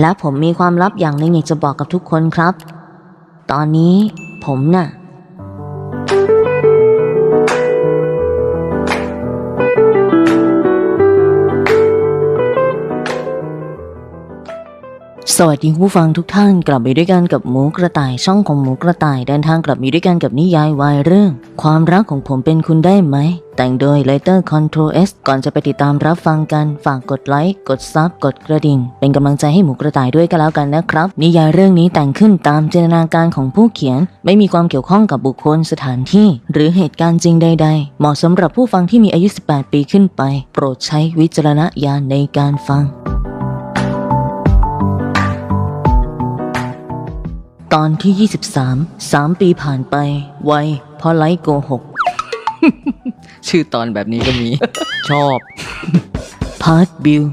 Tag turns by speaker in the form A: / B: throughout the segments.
A: และผมมีความลับอย่างหนึ่งอยากจะบอกกับทุกคนครับ ตอนนี้ผมน่ะ สวัสดีผู้ฟังทุกท่านกลับไปด้วยกันกับหมูกระต่ายช่องของหมูกระต่ายเดินทางกลับมาด้วยกันกับนิยายวายเรื่อง ความรักของผมเป็นคุณได้ไหม แต่งโดย Lighter Control S ก่อนจะไปติดตามรับฟังกันฝากกดไลค์กดซับกดกระดิ่ง เป็นกำลังใจให้หมูกระต่ายด้วยก็แล้วกันนะครับ นิยายเรื่องนี้แต่งขึ้นตามจินตนาการของผู้เขียน ไม่มีความเกี่ยวข้องกับบุคคลสถานที่ หรือเหตุการณ์จริงใด ๆ เหมาะสำหรับผู้ฟังที่มีอายุ 18 ปีขึ้นไป โปรดใช้วิจารณญาณในการฟัง ตอนที่ 23 3 ปีผ่านไป ไวเพราะไลฟ์โกหก
B: ชื่อตอนแบบนี้ก็มี ชอบ
A: พาร์ทบิล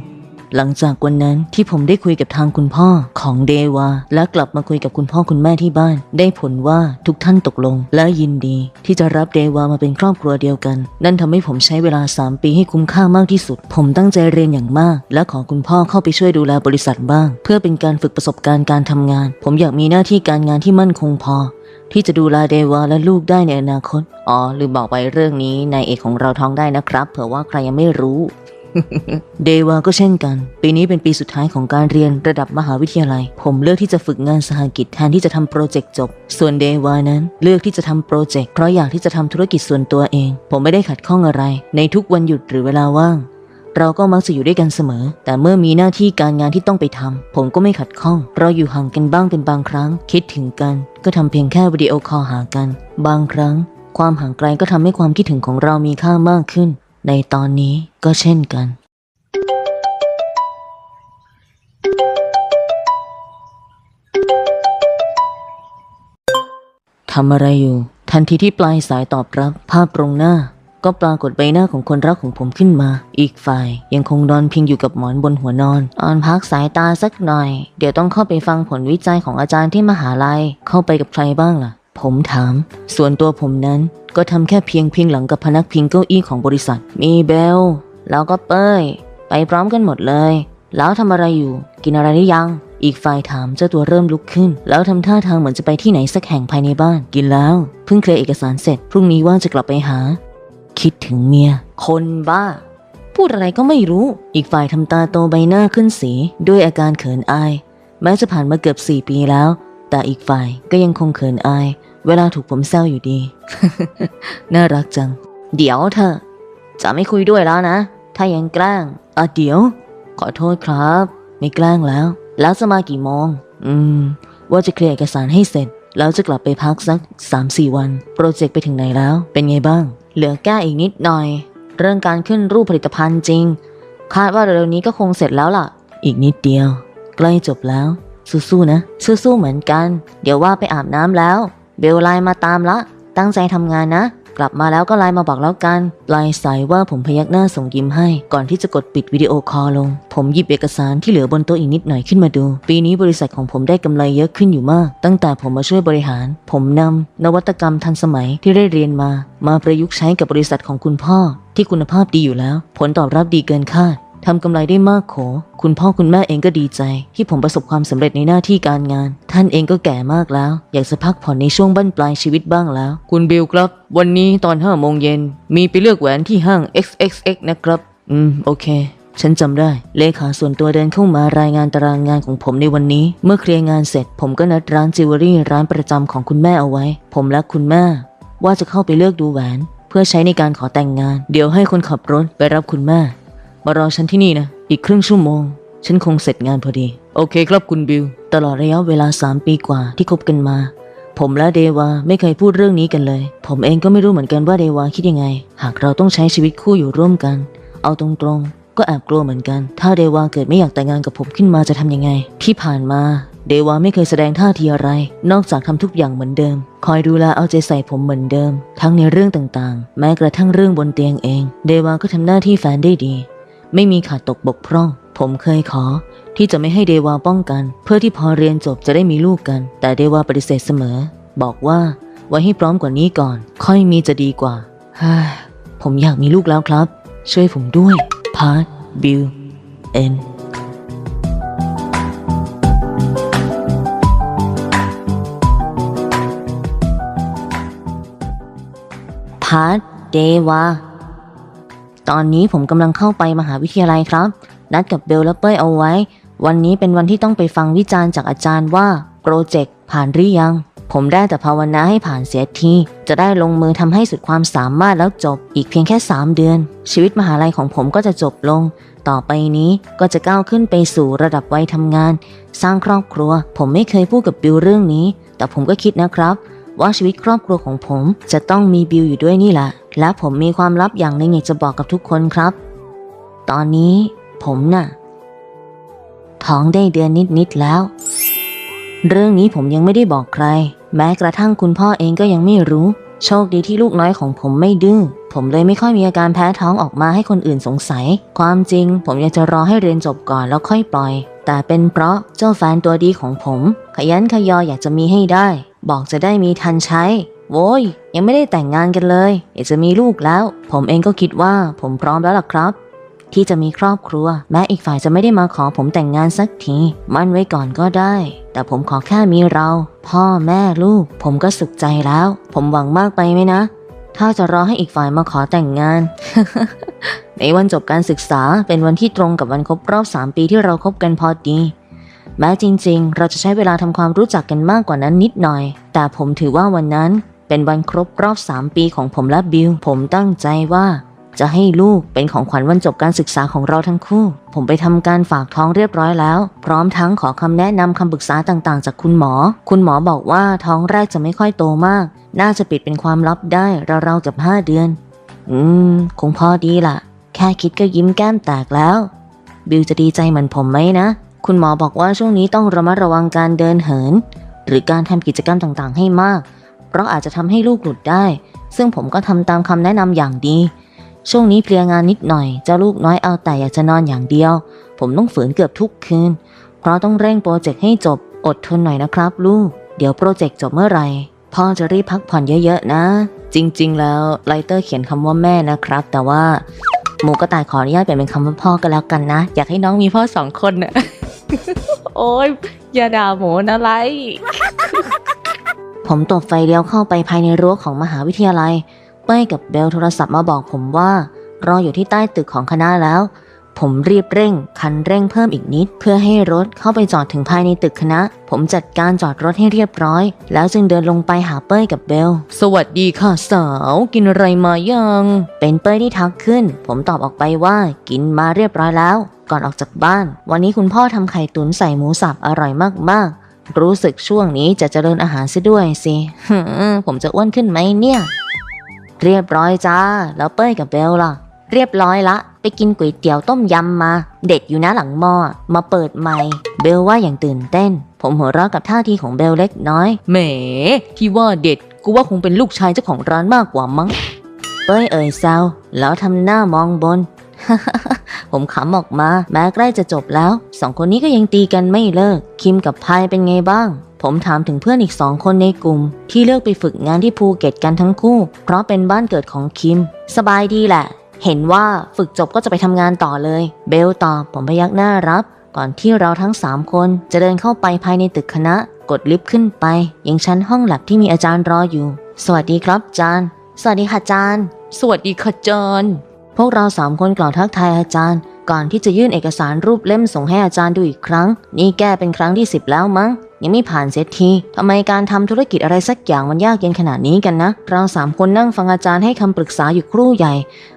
A: หลังจากวันนั้นที่ผมได้คุยกับทางคุณพ่อของเดวา และกลับมาคุยกับคุณพ่อคุณแม่ที่บ้าน ได้ผลว่าทุกท่านตกลง และยินดี ที่จะรับเดวามาเป็นครอบครัวเดียวกัน นั่นทำให้ผมใช้เวลา 3 ปีให้คุ้มค่ามากที่สุด ผมตั้งใจเรียนอย่างมาก และขอคุณพ่อเข้าไปช่วยดูแลบริษัทบ้าง เพื่อเป็นการฝึกประสบการณ์การทำงาน ผมอยากมีหน้าที่การงานที่มั่นคงพอที่จะดูแลเดวาและลูกได้ในอนาคต อ๋อลืมบอกไปเรื่องนี้นายเอกของเราท้องได้นะครับ เผื่อว่าใครยังไม่รู้ เดวาก็เช่นกัน ปีนี้เป็นปีสุดท้ายของการเรียนระดับมหาวิทยาลัย ผมเลือกที่จะฝึกงานสหกิจแทนที่จะทำโปรเจกต์จบ ส่วนเดวานั้นเลือกที่จะทำโปรเจกต์เพราะอยากที่จะทำธุรกิจส่วนตัวเอง ผมไม่ได้ขัดข้องอะไร ในทุกวันหยุดหรือเวลาว่าง เราก็มักจะอยู่ด้วยกันเสมอ แต่เมื่อมีหน้าที่การงานที่ต้องไปทำผมก็ไม่ขัดข้อง เราอยู่ห่างกันบ้างเป็นบางครั้ง คิดถึงกัน ก็ทำเพียงแค่วิดีโอคอลหากัน บางครั้ง ความห่างไกลก็ทำให้ความคิดถึงของเรามีค่ามากขึ้น ในตอนนี้ก็เช่นกัน ทำอะไรอยู่ ทันทีที่ปลายสายตอบรับ ภาพตรงหน้า ก็ปรากฏใบหน้าของคนรักของผมขึ้นมา อีกฝ่ายยังคงนอนพิงอยู่กับหมอนบนหัวนอน ออนพักสายตาสักหน่อย เดี๋ยวต้องเข้าไปฟังผลวิจัยของอาจารย์ที่มหาลัย เข้าไปกับใครบ้างล่ะ ผมถาม ส่วนตัวผมนั้นก็ทำแค่เพียงพิงหลังกับพนักพิงเก้าอี้ของบริษัท มีเบล แล้วก็เป้ย ไปพร้อมกันหมดเลย แล้วทำอะไรอยู่ กินอะไรหรือยัง อีกฝ่ายถามเจ้าตัวเริ่มลุกขึ้น แล้วทำท่าทางเหมือนจะไปที่ไหนสักแห่งภายในบ้าน กินแล้ว เพิ่งเคลียร์เอกสารเสร็จ พรุ่งนี้ว่าจะกลับไปหา คิดถึงเมีย คนบ้า พูดอะไรก็ไม่รู้ อีกฝ่ายทำตาโตใบหน้าขึ้นสี ด้วยอาการเขินอาย แม้จะผ่านมาเกือบสี่ปีแล้ว แต่อีกฝ่ายก็ยังคงเขินอาย เวลาถูกผมแซวอยู่ดี น่ารักจัง เดี๋ยวเธอ จะไม่คุยด้วยแล้วนะ ถ้ายังแกล้งอะเดี๋ยว ขอโทษครับ ไม่แกล้งแล้ว แล้วจะมากี่โมง อืม ว่าจะเคลียร์เอกสารให้เสร็จ แล้วจะกลับไปพักสัก 3-4 วัน โปรเจกต์ไปถึงไหนแล้ว เป็นไงบ้าง เหลือแก้อีกนิดหน่อย เรื่องการขึ้นรูปผลิตภัณฑ์จริง คาดว่าเร็วๆนี้ก็คงเสร็จแล้วล่ะ อีกนิดเดียว ใกล้จบแล้ว สู้ๆนะ สู้ๆเหมือนกัน เดี๋ยวว่าไปอาบน้ำแล้ว เบลไลน์มาตามละ ตั้งใจทำงานนะ กลับมาแล้วก็ไลน์มาบอกแล้วกันปลายสายว่าผมพยักหน้าส่งยิ้มให้ ก่อนที่จะกดปิดวิดีโอคอลลง ผมหยิบเอกสารที่เหลือบนโต๊ะอีกนิดหน่อยขึ้นมาดู ปีนี้บริษัทของผมได้กำไรเยอะขึ้นอยู่มาก ตั้งแต่ผมมาช่วยบริหาร ผมนำนวัตกรรมทันสมัยที่ได้เรียนมา มาประยุกต์ใช้กับบริษัทของคุณพ่อ ที่คุณภาพดีอยู่แล้ว ผลตอบรับดีเกินคาด ทำกำไรได้มากโข คุณพ่อคุณแม่เองก็ดีใจ ที่ผมประสบความสำเร็จในหน้าที่การงาน ท่านเองก็แก่มากแล้ว อยากจะพักผ่อนในช่วงบั้นปลายชีวิตบ้างแล้ว คุณบิลครับ วันนี้ตอนห้าโมงเย็นมีไปเลือกแหวนที่ห้าง XXX นะครับ อืม โอเคฉันจำได้ เลขาส่วนตัวเดินเข้ามารายงานตารางงานของผมในวันนี้ เมื่อเคลียร์งานเสร็จ ผมก็นัดร้านจิวเวลรี่ร้านประจำของคุณแม่เอาไว้ ผมและคุณแม่ ว่าจะเข้าไปเลือกดูแหวน เพื่อใช้ในการขอแต่งงาน เดี๋ยวให้คนขับรถไปรับคุณแม่ มารอฉันที่นี่นะ อีกครึ่งชั่วโมง ฉันคงเสร็จงานพอดี โอเคครับคุณบิล ตลอดระยะเวลา 3 ปีกว่าที่คบกันมา ผมและเดวาไม่เคยพูดเรื่องนี้กันเลย ผมเองก็ไม่รู้เหมือนกันว่าเดวาคิดยังไง หากเราต้องใช้ชีวิตคู่อยู่ร่วมกัน เอาตรงๆ ก็แอบกลัวเหมือนกัน ถ้าเดวาเกิดไม่อยากแต่งงานกับผมขึ้นมาจะทำยังไง ที่ผ่านมาเดวาไม่เคยแสดงท่าทีอะไร นอกจากทำทุกอย่างเหมือนเดิม คอยดูแลเอาใจใส่ผมเหมือนเดิม ทั้งในเรื่องต่างๆ แม้กระทั่งเรื่องบนเตียงเอง เดวาก็ทำหน้าที่แฟนได้ดี ไม่มีขาดตกบกพร่อง ผมเคยขอ ที่จะไม่ให้เดวาป้องกัน เพื่อที่พอเรียนจบจะได้มีลูกกัน แต่เดวาปฏิเสธเสมอ บอกว่าไว้ให้พร้อมกว่านี้ก่อน ค่อยมีจะดีกว่าฮผมอยากมีลูกแล้วครับ ช่วยผมด้วย พาร์ทบิลเอนพาร์ทเดวา ตอนนี้ผมกำลังเข้าไปมหาวิทยาลัยครับ นัดกับเบลและเป้ยเอาไว้ วันนี้เป็นวันที่ต้องไปฟังวิจารณ์จากอาจารย์ว่าโปรเจกต์ผ่านหรือยัง ผมได้แต่ภาวนาให้ผ่านเสียที จะได้ลงมือทำให้สุดความสามารถแล้วจบอีกเพียงแค่ 3 เดือน ชีวิตมหาลัยของผมก็จะจบลง ต่อไปนี้ก็จะก้าวขึ้นไปสู่ระดับวัยทำงาน สร้างครอบครัว ผมไม่เคยพูดกับบิวเรื่องนี้ แต่ผมก็คิดนะครับ ว่าชีวิตครอบครัวของผม จะต้องมีบิวอยู่ด้วยนี่แหละ และผมมีความลับอย่างหนึ่งอยากจะบอกกับทุกคนครับ ตอนนี้ผมน่ะ ท้องได้เดือนนิด ๆ แล้ว เรื่องนี้ผมยังไม่ได้บอกใคร แม้กระทั่งคุณพ่อเองก็ยังไม่รู้ โชคดีที่ลูกน้อยของผมไม่ดื้อผมเลยไม่ค่อยมีอาการแพ้ท้องออกมาให้คนอื่นสงสัย ความจริง ผมอยากจะรอให้เรียนจบก่อนแล้วค่อยปล่อย แต่เป็นเพราะเจ้าแฟนตัวดีของผม ขยันขยออยากจะมีให้ได้ บอกจะได้มีทันใช้ โว้ย ยังไม่ได้แต่งงานกันเลยอยากจะมีลูกแล้ว ผมเองก็คิดว่าผมพร้อมแล้วล่ะครับ ที่จะมีครอบครัว แม้อีกฝ่ายจะไม่ได้มาขอผมแต่งงานสักที มั่นไว้ก่อนก็ได้ แต่ผมขอแค่มีเรา พ่อแม่ลูก ผมก็สุขใจแล้ว ผมหวังมากไปไหมนะ ถ้าจะรอให้อีกฝ่ายมาขอแต่งงานในวันจบการศึกษาเป็นวันที่ตรงกับวันครบรอบ 3 ปีที่เราคบกันพอดี แม้จริงๆ เราจะใช้เวลาทำความรู้จักกันมากกว่านั้นนิดหน่อย แต่ผมถือว่าวันนั้นเป็นวันครบรอบ 3 ปีของผมและบิล ผมตั้งใจว่า จะให้ลูกเป็นของขวัญวันจบการศึกษาของเราทั้งคู่ ผมไปทำการฝากท้องเรียบร้อยแล้ว พร้อมทั้งขอคำแนะนำคำปรึกษาต่างๆ จากคุณหมอ คุณหมอบอกว่าท้องแรกจะไม่ค่อยโตมาก น่าจะปิดเป็นความลับได้ราวๆกับห้าเดือน อืม คงพอดีล่ะ แค่คิดก็ยิ้มแก้มแตกแล้ว บิวจะดีใจเหมือนผมไหมนะ คุณหมอบอกว่าช่วงนี้ต้องระมัดระวังการเดินเหิน หรือการทำกิจกรรมต่างๆ ให้มาก เพราะอาจจะทำให้ลูกหลุดได้ ซึ่งผมก็ทำตามคำแนะนำอย่างดี ช่วงนี้เพลียงานนิดหน่อย เจ้าลูกน้อยเอาแต่อยากจะนอนอย่างเดียว ผมต้องฝืนเกือบทุกคืน เพราะต้องเร่งโปรเจกต์ให้จบ อดทนหน่อยนะครับ ลูก เดี๋ยวโปรเจกต์จบเมื่อไหร่ พ่อจะรีบพักผ่อนเยอะๆนะ จริง ๆ แล้วไลเตอร์เขียนคำว่าแม่นะครับ แต่ว่าหมูกระต่ายขออนุญาตเปลี่ยนเป็นคำว่าพ่อก็แล้วกันนะ อยากให้น้องมีพ่อสองคนนะ โอ้ยอย่าด่าหมูนะไรผมตบไฟเลี้ยวเข้าไปภายในรั้วของมหาวิทยาลัย เป้ยกับเบลโทรศัพท์มาบอกผมว่า รออยู่ที่ใต้ตึกของคณะแล้ว ผมรีบเร่ง คันเร่งเพิ่มอีกนิด เพื่อให้รถเข้าไปจอดถึงภายในตึกคณะ ผมจัดการจอดรถให้เรียบร้อย แล้วจึงเดินลงไปหาเป้ยกับเบล สวัสดีค่ะสาว กินอะไรมายัง เป็นเป้ยที่ทักขึ้น ผมตอบออกไปว่ากินมาเรียบร้อยแล้ว ก่อนออกจากบ้าน วันนี้คุณพ่อทำไข่ตุ๋นใส่หมูสับอร่อยมากๆรู้สึกช่วงนี้จะเจริญอาหารซะด้วยสิฮึมผมจะอ้วนขึ้นไหมเนี่ย เรียบร้อยจ้า แล้วเป้ยกับเบลล่ะ เรียบร้อยละ ไปกินก๋วยเตี๋ยวต้มยำมา เด็ดอยู่นะหลังหม้อมาเปิดใหม่เบลว่าอย่างตื่นเต้น ผมหัวเราะกับท่าทีของเบลเล็กน้อย แหม ที่ว่าเด็ดกูว่าคงเป็นลูกชายเจ้าของร้านมากกว่ามั้งเป้ยเอ่ยแซวแล้วทำหน้ามองบน ผมขำออกมาแม้ใกล้จะจบแล้ว สองคนนี้ก็ยังตีกันไม่เลิก คิมกับพายเป็นไงบ้าง ผมถามถึงเพื่อนอีกสองคนในกลุ่ม ที่เลือกไปฝึกงานที่ภูเก็ตกันทั้งคู่ เพราะเป็นบ้านเกิดของคิม สบายดีแหละ เห็นว่าฝึกจบก็จะไปทำงานต่อเลย เบลตอบผมพยักหน้ารับ ก่อนที่เราทั้งสามคนจะเดินเข้าไปภายในตึกคณะ กดลิฟต์ขึ้นไป ยังชั้นห้องแลบที่มีอาจารย์รออยู่ สวัสดีครับอาจารย์ สวัสดีค่ะอาจารย์ สวัสดีค่ะอาจารย์พวกเราสามคนกล่าวทักทายอาจารย์ ก่อนที่จะยื่นเอกสารรูปเล่มส่งให้อาจารย์ดูอีกครั้ง นี่แก้เป็นครั้งที่สิบแล้วมั้ง ยังไม่ผ่านเสียทีทำไมการทำธุรกิจอะไรสักอย่างมันยากเย็นขนาดนี้กันนะ เราสามคนนั่งฟังอาจารย์ให้คำปรึกษาอยู่ครู่ใหญ่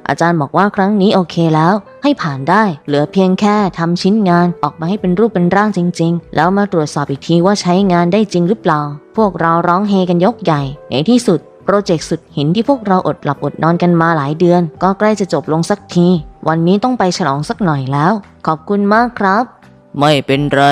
A: อาจารย์บอกว่าครั้งนี้โอเคแล้ว ให้ผ่านได้ เหลือเพียงแค่ทำชิ้นงานออกมาให้เป็นรูปเป็นร่างจริง ๆ แล้วมาตรวจสอบอีกทีว่าใช้งานได้จริงหรือเปล่า พวกเราร้องเฮกันยกใหญ่ ในที่สุดโปรเจกต์สุดหินที่พวกเราอดหลับอดนอนกันมาหลายเดือน ก็ใกล้จะจบลงสักที วันนี้ต้องไปฉลองสักหน่อยแล้ว ขอบคุณมากครับ
B: ไม่เป็นไร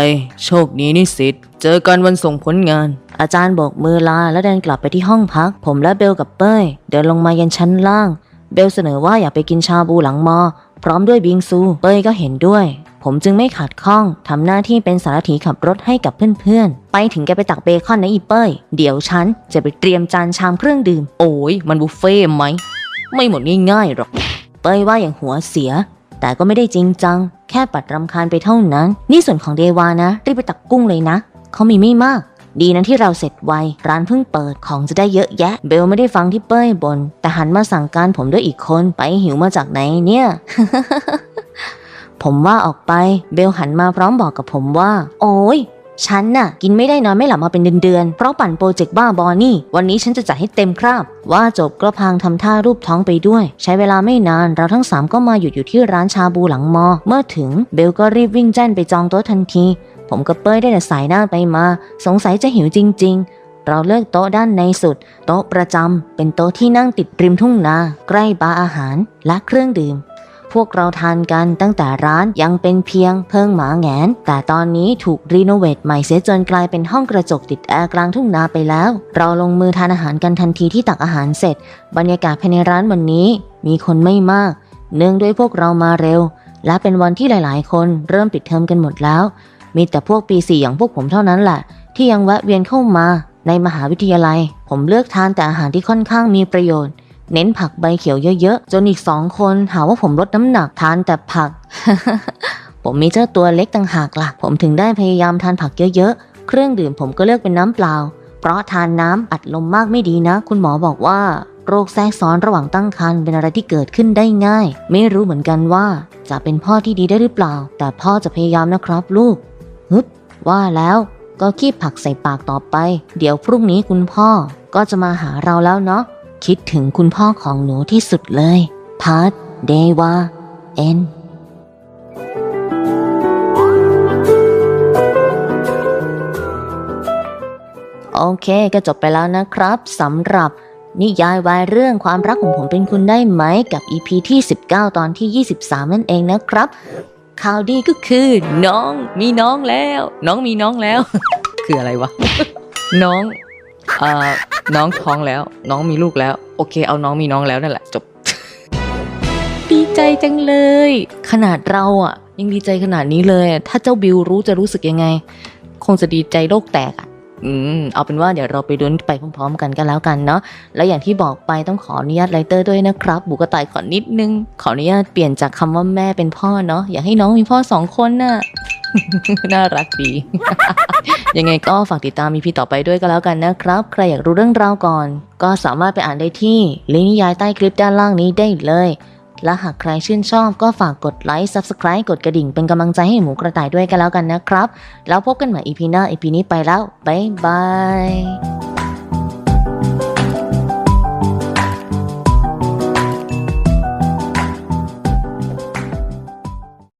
B: โชคดีนิสิตเจอกันวันส่งผลงาน
A: อาจารย์โบกมือลาและเดินกลับไปที่ห้องพัก ผมและเบลกับเป้ย เดินลงมายันชั้นล่าง เบลเสนอว่าอยากไปกินชาบูหลังมอ พร้อมด้วยบิงซู เป้ยก็เห็นด้วย ผมจึงไม่ขัดข้องทำหน้าที่เป็นสารถีขับรถให้กับเพื่อนๆ ไปถึงแกไปตักเบคอนนะอีเป้ย เดี๋ยวฉันจะไปเตรียมจานชามเครื่องดื่ม
B: โอ้ยมันบุฟเฟ่ไหม ไม่หมดง่ายๆหรอก
A: เป้ยว่าอย่างหัวเสีย แต่ก็ไม่ได้จริงจัง แค่ปัดรำคาญไปเท่านั้น นี่ส่วนของเดวานะ รีบไปตักกุ้งเลยนะ เขามีไม่มาก ดีนะที่เราเสร็จไว ร้านเพิ่งเปิดของจะได้เยอะแยะ เบลไม่ได้ฟังที่เป้ยบน แต่หันมาสั่งการผมด้วยอีกคนไปหิวมาจากไหนเนี่ย ผมว่าออกไป เบลหันมาพร้อมบอกกับผมว่า โอ้ย ฉันน่ะกินไม่ได้นอนไม่หลับมาเป็นเดือนๆ เพราะปั่นโปรเจกต์บ้าบอนี่ วันนี้ฉันจะจัดให้เต็มคราบ ว่าจบก็พางทำท่ารูปท้องไปด้วย ใช้เวลาไม่นานเราทั้งสามก็มาหยุดอยู่ที่ร้านชาบูหลังมอ เมื่อถึงเบลก็รีบวิ่งแจ้นไปจองโต๊ะทันที ผมกับเป้ยได้แต่สายหน้าไปมา สงสัยจะหิวจริง ๆเราเลือกโต๊ะด้านในสุด โต๊ะประจำเป็นโต๊ะที่นั่งติดริมทุ่งนา ใกล้บาร์อาหารและเครื่องดื่ม พวกเราทานกันตั้งแต่ร้านยังเป็นเพียงเพิงหมาแงน แต่ตอนนี้ถูกรีโนเวทใหม่เสียจนกลายเป็นห้องกระจกติดแอร์กลางทุ่งนาไปแล้ว เราลงมือทานอาหารกันทันทีที่ตักอาหารเสร็จ บรรยากาศภายในร้านวันนี้ มีคนไม่มาก เนื่องด้วยพวกเรามาเร็ว และเป็นวันที่หลายๆ คนเริ่มปิดเทอมกันหมดแล้ว มีแต่พวกปีสี่อย่างพวกผมเท่านั้นแหละ ที่ยังแวะเวียนเข้ามาในมหาวิทยาลัย ผมเลือกทานแต่อาหารที่ค่อนข้างมีประโยชน์ เน้นผักใบเขียวเยอะๆ จนอีกสองคนหาว่าผมลดน้ำหนักทานแต่ผัก ผมมีเจ้าตัวเล็กต่างหากล่ะ ผมถึงได้พยายามทานผักเยอะๆ เครื่องดื่มผมก็เลือกเป็นน้ำเปล่า เพราะทานน้ำอัดลมมากไม่ดีนะ คุณหมอบอกว่าโรคแทรกซ้อนระหว่างตั้งครรภ์เป็นอะไรที่เกิดขึ้นได้ง่าย ไม่รู้เหมือนกันว่า จะเป็นพ่อที่ดีได้หรือเปล่า แต่พ่อจะพยายามนะครับลูกฮึบว่าแล้วก็คีบผักใส่ปากต่อไป เดี๋ยวพรุ่งนี้คุณพ่อก็จะมาหาเราแล้วเนาะ คิดถึงคุณพ่อของหนูที่สุดเลยพาร์ทเดวาเอ็นโอเคก็จบไปแล้วนะครับสำหรับนิยายวายเรื่องความรักของผมเป็นคุณได้ไหมกับ EP ที่ 19 ตอนที่ 23 นั่นเองนะครับ ข่าวดีก็คือ
B: น้องมีน้องแล้ว น้องมีน้องแล้ว คืออะไรวะ น้อง เอ่อน้องท้องแล้ว น้องมีลูกแล้ว โอเค เอาน้องมีน้องแล้วนั่นแหละ จบ ดีใจจังเลย ขนาดเราอะ ยังดีใจขนาดนี้เลย ถ้าเจ้าบิวรู้จะรู้สึกยังไง คงจะดีใจโลกแตกอะ อืมเอาเป็นว่าเดี๋ยวเราไปลุ้นไปพร้อมๆ กันก็แล้วกันเนาะแล้วอย่างที่บอกไปต้องขออนุญาตไลเตอร์ด้วยนะครับ บุกระต่ายขอนิดนึง ขออนุญาตเปลี่ยนจากคำว่าแม่เป็นพ่อเนาะอยากให้น้องมีพ่อสองคนน่ะน่ารักดี ยังไงก็ฝากติดตามมีพี่ต่อไปด้วยก็แล้วกันนะครับ ใครอยากรู้เรื่องราวก่อน ก็สามารถไปอ่านได้ที่ลิงก์นิยายใต้คลิปด้านล่างนี้ได้เลย และหากใครชื่นชอบก็ฝากกดไลค์ Subscribe กดกระดิ่งเป็นกำลังใจให้หมูกระต่ายด้วยกันแล้วกันนะครับ แล้วพบกันใหม่อีพีหน้าอีพีนี้ไปแล้ว บ๊ายบาย